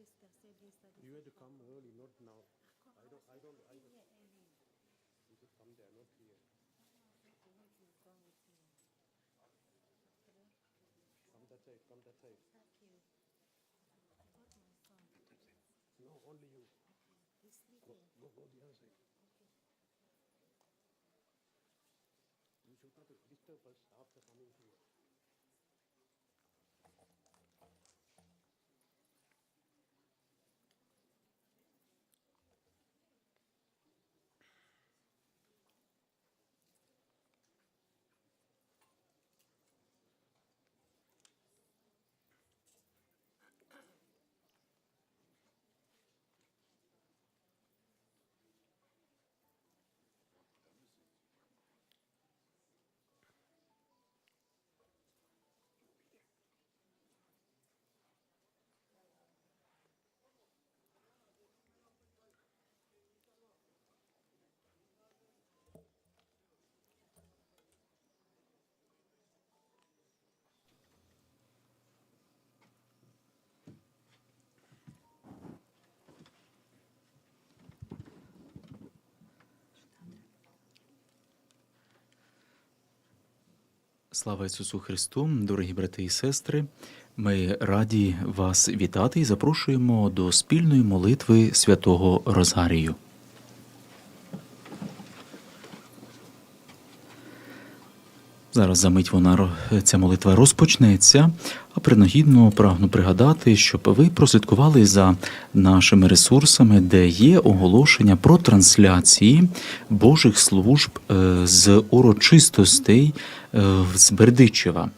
You had to come early, not now. I don't, I don't, I don't. You should come there, not here. Come that side, come that side. No, only you. Go, go, go the other side. You should not disturb us after coming here. Слава Ісусу Христу, дорогі брати і сестри. Ми раді вас вітати і запрошуємо до спільної молитви святого Розарію. Зараз за мить вона ця молитва розпочнеться, а принагідно прагну пригадати, щоб ви прослідкували за нашими ресурсами, де є оголошення про трансляції Божих служб е, з урочистостей е, з Бердичева.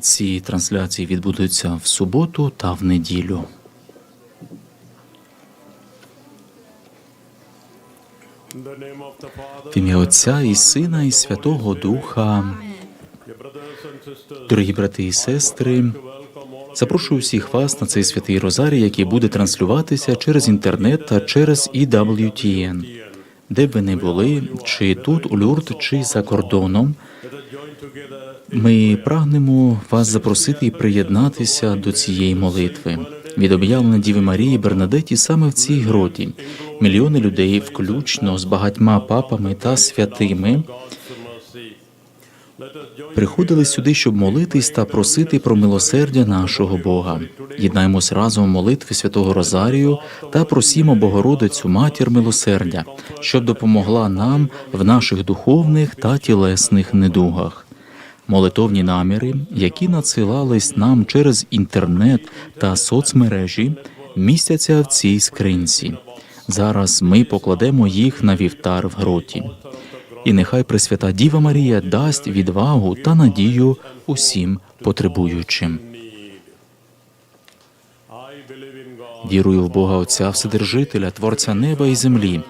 Ці трансляції відбудуться в суботу та в неділю. В ім'я Отця і Сина, і Святого Духа. Дорогі брати і сестри, запрошую всіх вас на цей святий розарій, який буде транслюватися через інтернет та через EWTN. Де б ви не були, чи тут у Люрт, чи за кордоном, ми прагнемо вас запросити і приєднатися до цієї молитви. Від об'явлення Діви Марії Бернадеті саме в цій гроті мільйони людей, включно з багатьма папами та святими, Приходили сюди, щоб молитись та просити про милосердя нашого Бога. Єднаємось разом в молитві святого Розарію та просімо Богородицю Матір милосердя, щоб допомогла нам в наших духовних та тілесних недугах. Молитовні наміри, які надсилались нам через інтернет та соцмережі, містяться в цій скринці. Зараз ми покладемо їх на вівтар в гроті. І нехай Пресвята Діва Марія дасть відвагу та надію усім потребуючим. Вірую в Бога Отця Вседержителя, Творця неба і землі,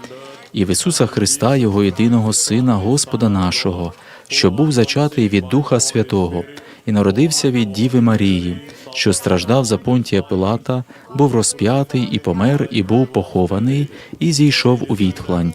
і в Ісуса Христа, Його єдиного Сина, Господа нашого, що був зачатий від Духа Святого і народився від Діви Марії, що страждав за понтія Пилата, був розп'ятий і помер, і був похований, і зійшов у відхлань.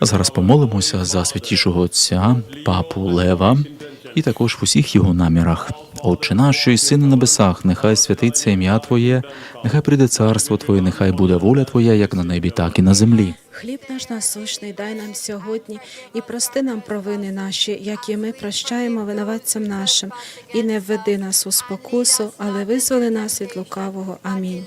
Зараз помолимося за святішого Отця, папу Лева, і також в усіх його намірах. Отче наш, й син на небесах, нехай святиться ім'я Твоє, нехай прийде царство Твоє, нехай буде воля Твоя, як на небі, так і на землі. Хліб наш насущний дай нам сьогодні і прости нам провини наші, як і ми прощаємо винуватцям нашим, і не введи нас у спокусу, але визволи нас від лукавого. Амінь.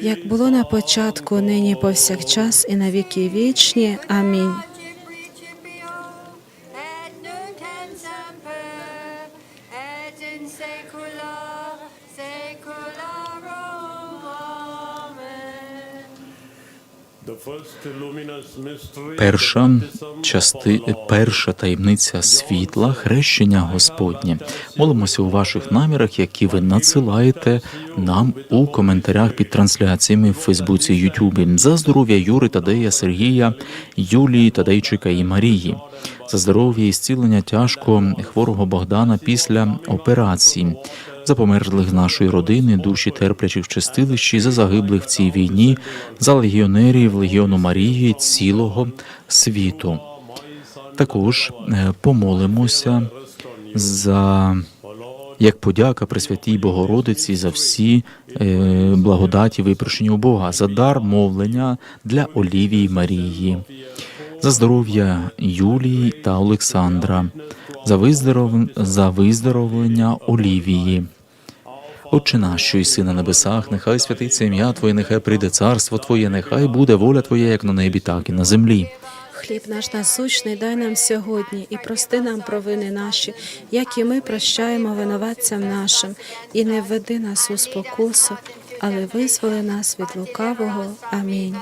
Як було на початку, нині повсякчас і на віки вічні. Амінь. Перша части, перша таємниця світла, хрещення Господнє. Молимося у ваших намірах, які ви надсилаєте нам у коментарях під трансляціями в Фейсбуці, Ютубі за здоров'я Юри, Тадея, Сергія, Юлії, Тадейчика і Марії, за здоров'я і зцілення тяжко хворого Богдана після операції. За померлих нашої родини, душі терплячих в чистилищі, за загиблих в цій війні, за легіонерів Легіону Марії цілого світу. Також е, помолимося за як подяка Пресвятій Богородиці за всі е, благодаті випрошені у Бога, за дар мовлення для Олівії Марії, за здоров'я Юлії та Олександра, за, виздоров... за виздоровлення Олівії. Отче наш, що єси на небесах, нехай святиться ім'я Твоє, нехай прийде царство Твоє, нехай буде воля Твоя, як на небі, так і на землі. Хліб наш насущний дай нам сьогодні і прости нам провини наші, як і ми прощаємо винуватцям нашим, і не введи нас у спокусу, але визволи нас від лукавого. Амінь.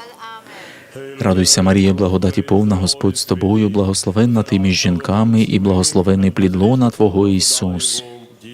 Радуйся, Марія, благодаті повна, Господь з тобою, благословенна ти між жінками, і благословенний плід лона Твого Ісус.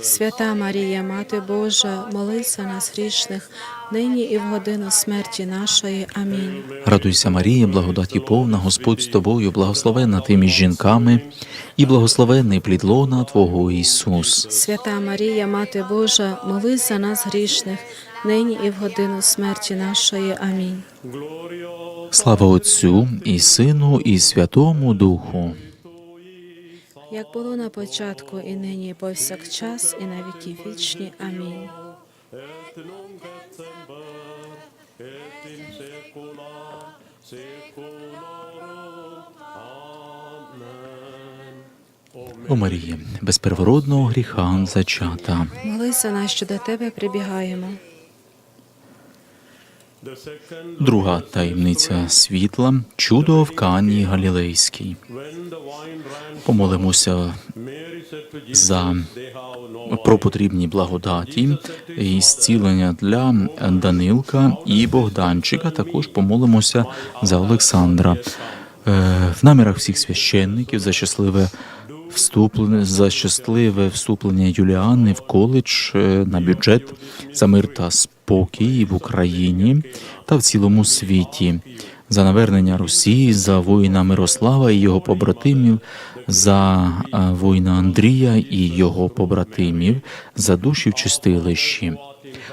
Свята Марія, Мати Божа, молися нас грішних, нині і в годину смерті нашої. Амінь. Радуйся, Марія, благодаті повна, Господь з тобою, благословенна ти між жінками, і благословенний плід лона Твого Ісус. Свята Марія, Мати Божа, молися нас грішних, нині і в годину смерті нашої. Амінь. Слава Отцю і Сину, і Святому Духу. Як було на початку, і нині, і повсякчас, і на віки вічні. Амінь. О Марії, без первородного гріха зачата. Молися нас, що до тебе прибігаємо. Друга таємниця світла чудо в Кані Галілейській. Помолимося за про потрібні благодаті і зцілення для Данилка і Богданчика. Також помолимося за Олександра. Е, В намірах всіх священників за щасливе вступлення за щасливе вступлення Юліани в коледж е, на бюджет за мир та спокій в Україні та в цілому світі. За навернення Росії, за воїна Мирослава і його побратимів, за е, воїна Андрія і його побратимів, за душі в чистилищі.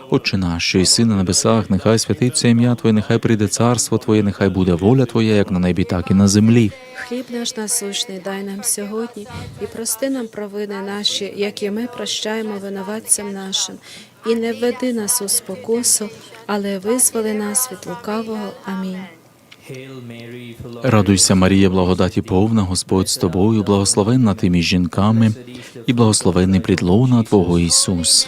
Отче наш, що єси на небесах, нехай святиться ім'я Твоє, нехай прийде царство Твоє, нехай буде воля Твоя, як на небі, так і на землі. Хліб наш насущний дай нам сьогодні і прости нам провини наші, як і ми прощаємо винуватцям нашим. І не введи нас у спокусу, але визволи нас від лукавого. Амінь. Радуйся, Марія, благодаті повна, Господь з тобою, благословенна ти між жінками, і благословенний плід лона Твого Ісус.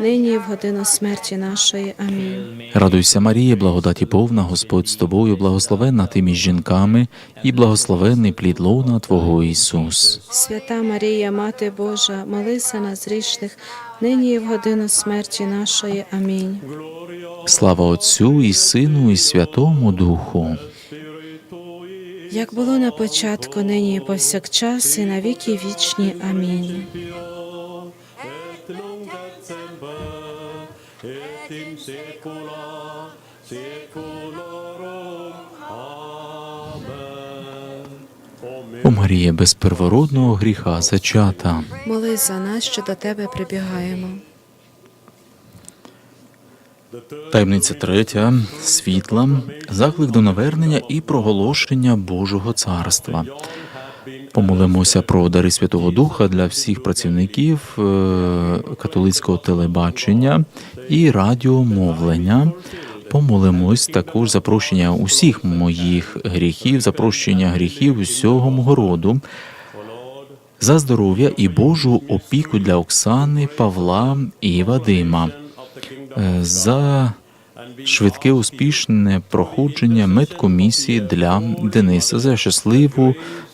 нині і в годину смерті нашої. Амінь. Радуйся, Марія, благодаті повна, Господь з тобою, благословенна ти між жінками, і благословенний плід лона Твого Ісус. Свята Марія, Мати Божа, молись за нас грішних, нині і в годину смерті нашої. Амінь. Слава Отцю і Сину, і Святому Духу. Як було на початку, нині і повсякчас, і на віки вічні. Амінь. In saecula saeculorum. Amen. О Марія, без первородного гріха зачата. Молись за нас, що до тебе прибігаємо. Таємниця третя світла, заклик до навернення і проголошення Божого царства. Помолимося про дари Святого Духа для всіх працівників е, католицького телебачення і радіомовлення. Помолимось також за прощення усіх моїх гріхів, за прощення гріхів усього мого роду, за здоров'я і Божу опіку для Оксани, Павла і Вадима, Е, за швидке успішне проходження медкомісії для Дениса, за щасливу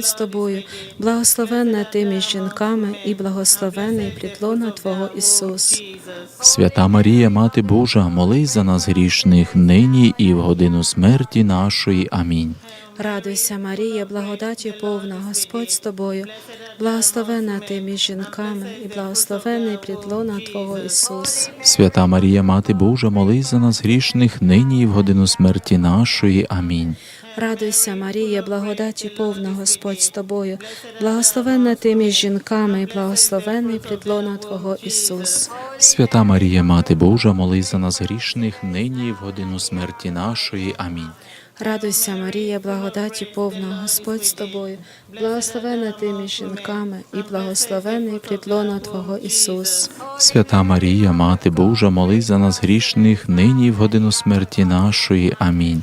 з тобою, благословенна ти між жінками, і благословений плідлона Твого Ісус. Свята Марія, Мати Божа, молись за нас грішних нині і в годину смерті нашої. Амінь. Радуйся, Марія, благодаті повна, Господь з тобою, благословенна ти між жінками, і благословений плідлона Твого Ісус. Свята Марія, Мати Божа, молись за нас грішних нині і в годину смерті нашої. Амінь. Радуйся, Марія, благодаті повна, Господь з тобою, благословенна ти між жінками, і благословений плідлона Твого Ісус. Свята Марія, Мати Божа, молись за нас грішних нині і в годину смерті нашої. Амінь. Радуйся, Марія, благодаті повна, Господь з тобою, благословена ти між жінками, і благословений плідлона Твого Ісус. Свята Марія, Мати Божа, молись за нас грішних нині і в годину смерті нашої. Амінь.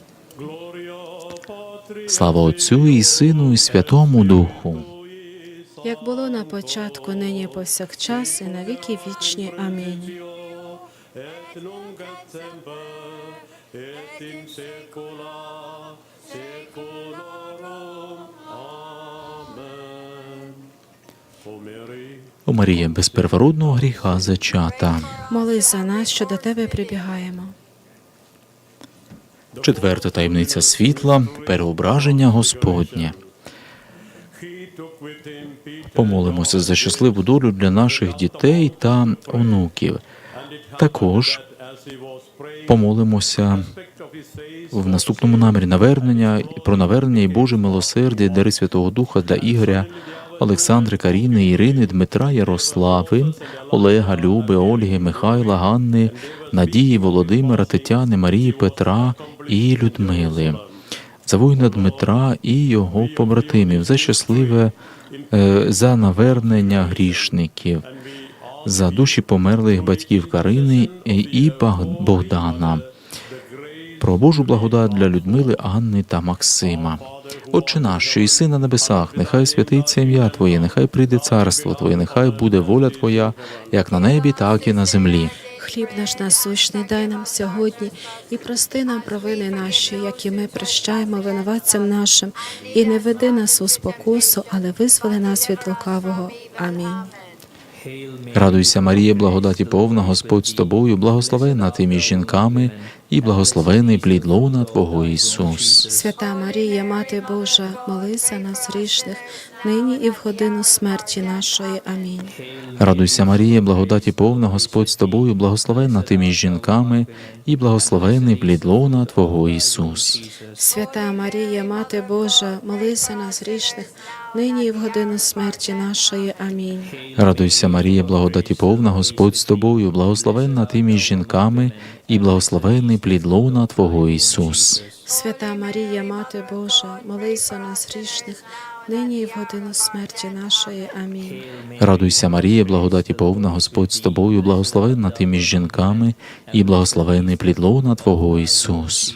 Слава Отцю і Сину, і Святому Духу. Як було на початку, нині повсякчас, і на віки вічні. Амінь. О Марія, без первородного гріха зачата. Молись за нас, що до тебе прибігаємо. Четверта таємниця світла переображення Господнє. Помолимося за щасливу долю для наших дітей та онуків. Також помолимося в наступному намірі навернення про навернення і Боже милосердя, дари Святого Духа для Ігоря, Олександри, Каріни, Ірини, Дмитра, Ярослави, Олега, Люби, Ольги, Михайла, Ганни, Надії, Володимира, Тетяни, Марії, Петра і Людмили. За воїна Дмитра і його побратимів, за щасливе е, за навернення грішників, за душі померлих батьків Карини і Богдана про Божу благодать для Людмили, Анни та Максима. Отче наш, що єси на небесах, нехай святиться ім'я Твоє, нехай прийде царство Твоє, нехай буде воля Твоя, як на небі, так і на землі. Хліб наш насущний дай нам сьогодні і прости нам провини наші, які ми прощаємо винуватцям нашим, і не веди нас у спокусу, але визволи нас від лукавого. Амінь. Радуйся, Марія, благодаті повна, Господь з тобою, благословена ти між жінками, і благословений плід лона Твого Ісус. Свята Марія, Мати Божа, молися нас грішних, нині і в годину смерті нашої. Амінь. Радуйся, Марія, благодаті повна, Господь з тобою, благословена ти між жінками, і благословений плід лона Твого Ісус. Свята Марія, Мати Божа, молись за нас грішних, нині і в годину смерті нашої. Амінь. Радуйся, Марія, благодаті повна, Господь з тобою, благословенна ти між жінками, і благословений плід лона Твого Ісус. Свята Марія, Мати Божа, молись за нас грішних, нині і в годину смерті нашої. Амінь. Радуйся, Марія, благодаті повна, Господь з тобою, благословенна ти між жінками, і благословений плід лона Твого Ісус.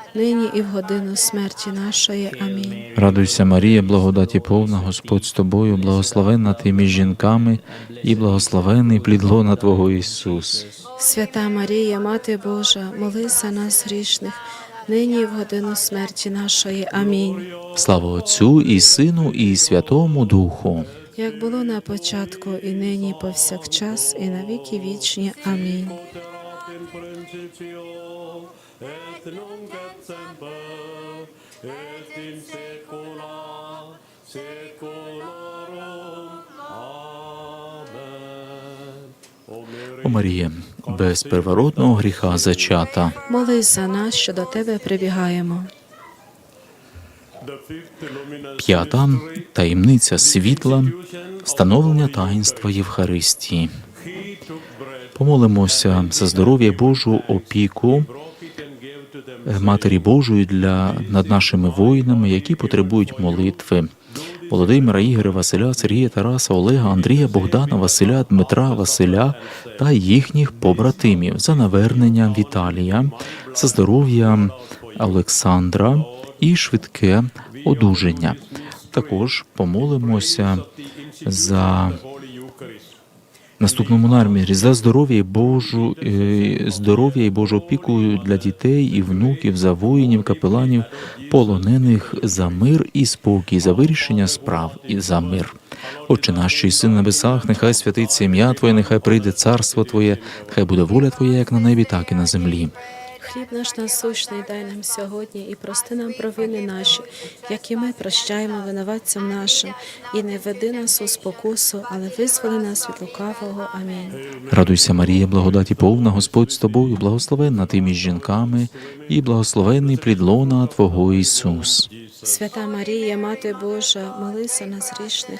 нині і в годину смерті нашої. Амінь. Радуйся, Марія, благодаті повна Господь з тобою, благословенна ти між жінками, і благословенний плід лона Твого Ісус. Свята Марія, Мати Божа, молися нас грішних, нині і в годину смерті нашої. Амінь. Слава Отцю і Сину, і Святому Духу. Як було на початку, і нині, і повсякчас, і на віки вічні. Амінь. Et nunc et semper et in saecula saeculorum О Марія, без первородного гріха зачата. Молись за нас, що до тебе прибігаємо. П'ята таємниця світла, встановлення таїнства Євхаристії. Помолимося за здоров'я Божу опіку Матері Божої для над нашими воїнами, які потребують молитви. Володимира, Ігоря, Василя, Сергія, Тараса, Олега, Андрія, Богдана, Василя, Дмитра, Василя та їхніх побратимів за навернення Віталія, за здоров'я Олександра і швидке одужання. Також помолимося за наступному намірі за здоров'я і Божу е, здоров'я і Божу опіку для дітей і внуків, за воїнів, капеланів, полонених за мир і спокій, за вирішення справ і за мир. Отче наш, що син на небесах, нехай святиться ім'я Твоє, нехай прийде царство Твоє, нехай буде воля Твоя, як на небі, так і на землі. Хліб наш насущний дай нам сьогодні і прости нам провини наші, як і ми прощаємо винуватцям нашим, і не веди нас у спокусу, але визволи нас від лукавого. Амінь. Радуйся, Марія, благодаті повна, Господь з тобою, благословенна ти між жінками, і благословенний плід лона Твого Ісус. Свята Марія, Мати Божа, молися нас грішних,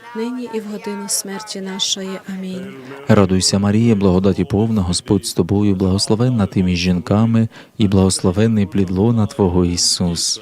нині і в годину смерті нашої. Амінь. Радуйся, Марія, благодаті повна, Господь з тобою, благословенна ти між жінками, і благословенний плід лона Твого Ісус.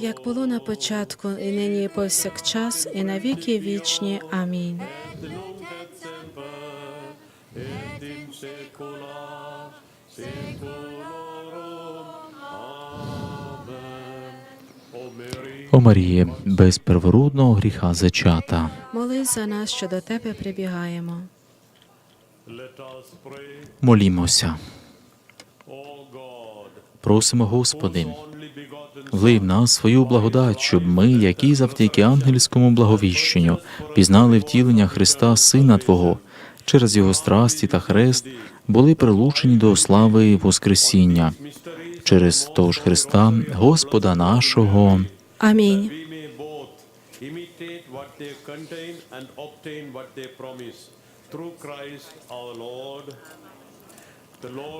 Як було на початку, і нині, і повсякчас, і на віки вічні. Амінь. О Маріє, без первородного гріха зачата. Молись за нас, що до тебе прибігаємо. Молімося. Просимо, Господи, only влий в нас свою благодать, щоб ми, які завдяки ангельському благовіщенню, пізнали втілення Христа, Сина Твого, через Його страсті та хрест, були прилучені до слави Воскресіння. Через того ж Христа, Господа нашого. Амінь.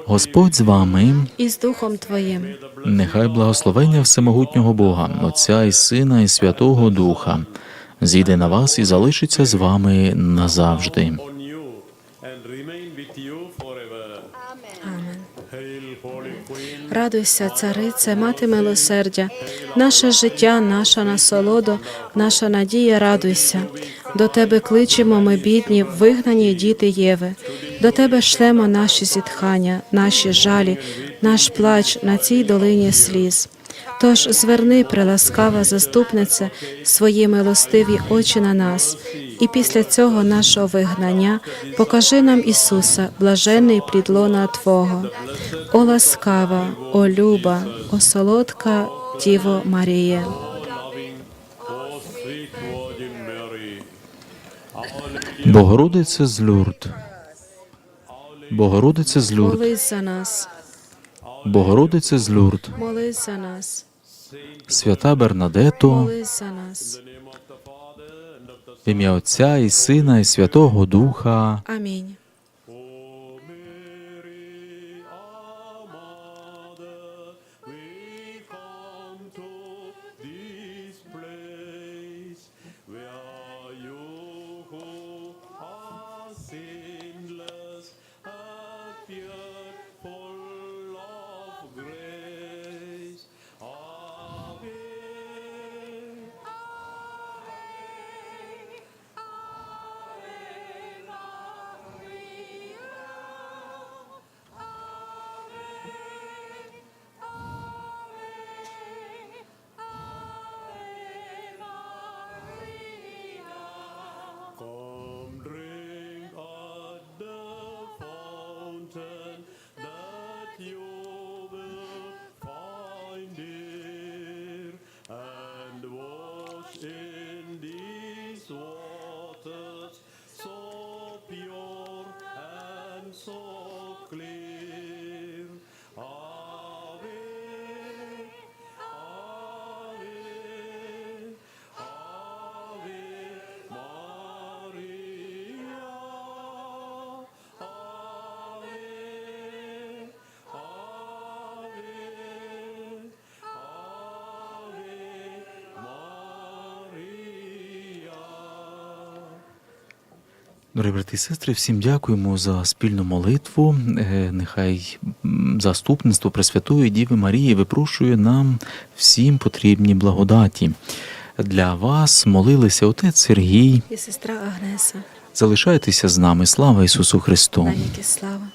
Господь з вами, І з Духом Твоїм. нехай благословення Всемогутнього Бога, Отця і Сина і Святого Духа, зійде на вас і залишиться з вами назавжди. Радуйся, царице, мати милосердя, наше життя, наша насолодо, наша надія, радуйся. До тебе кличемо ми, бідні, вигнані діти Єви. До тебе шлемо наші зітхання, наші жалі, наш плач на цій долині сліз. Тож зверни, приласкава заступниця, свої милостиві очі на нас, і після цього нашого вигнання покажи нам Ісуса, блаженний плід лона Твого. О ласкава, о люба, о солодка Діво Марія. Богородице з Люрд. Богородице з Люрд. Молись за нас, Богородице з Люрд. молись за нас, Свята Бернадето, молись за нас. в ім'я Отця і Сина і Святого Духа. Амінь. Дорогі брати і сестри, всім дякуємо за спільну молитву. Е, Нехай заступництво Пресвятої Діви Марії випрошує нам всім потрібні благодаті. Для вас молилися отець Сергій. І сестра Агнеса. Залишайтеся з нами. Слава Ісусу Христу! Навіки слава.